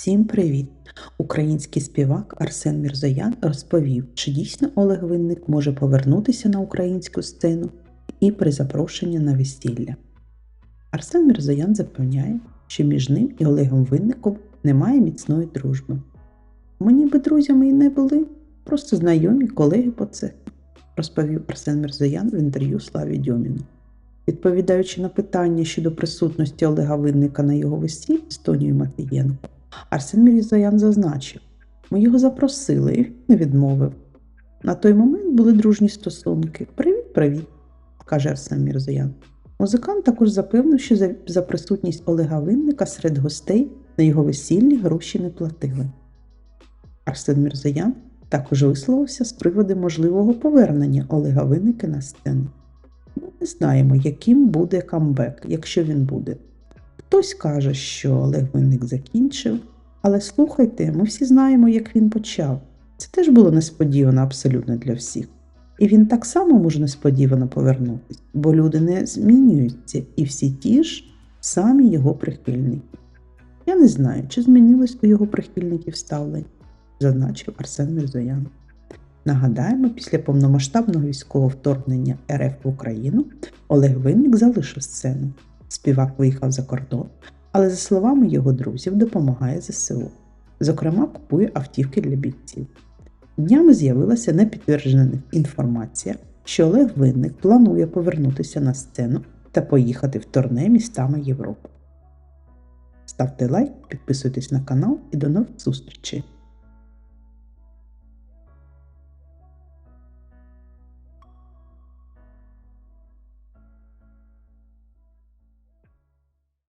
Всім привіт! Український співак Арсен Мірзоян розповів, чи дійсно Олег Винник може повернутися на українську сцену і при запрошенні на весілля. Арсен Мірзоян запевняє, що між ним і Олегом Винником немає міцної дружби. Ми ніби друзями і не були, просто знайомі колеги по цеху, розповів Арсен Мірзоян в інтерв'ю Славі Дьоміну. Відповідаючи на питання щодо присутності Олега Винника на його весіллі з Тонією Матвієнко, Арсен Мірзоян зазначив, ми його запросили, і він не відмовив. На той момент були дружні стосунки. Привіт, привіт, каже Арсен Мірзоян. Музикант також запевнив, що за, за присутність Олега Винника серед гостей на його весіллі гроші не платили. Арсен Мірзоян також висловився з приводу можливого повернення Олега Винника на сцену. Ми не знаємо, яким буде камбек, якщо він буде. Хтось каже, що Олег Винник закінчив, але слухайте, ми всі знаємо, як він почав. Це теж було несподівано абсолютно для всіх. І він так само може несподівано повернутися, бо люди не змінюються, і всі ті ж самі його прихильники. Я не знаю, чи змінилось у його прихильників ставлення, зазначив Арсен Мірзоян. Нагадаємо, після повномасштабного військового вторгнення РФ в Україну Олег Винник залишив сцену. Співак виїхав за кордон, але, за словами його друзів, допомагає ЗСУ. Зокрема, купує автівки для бійців. Днями з'явилася непідтверджена інформація, що Олег Винник планує повернутися на сцену та поїхати в турне містами Європи. Ставте лайк, підписуйтесь на канал і до нових зустрічей!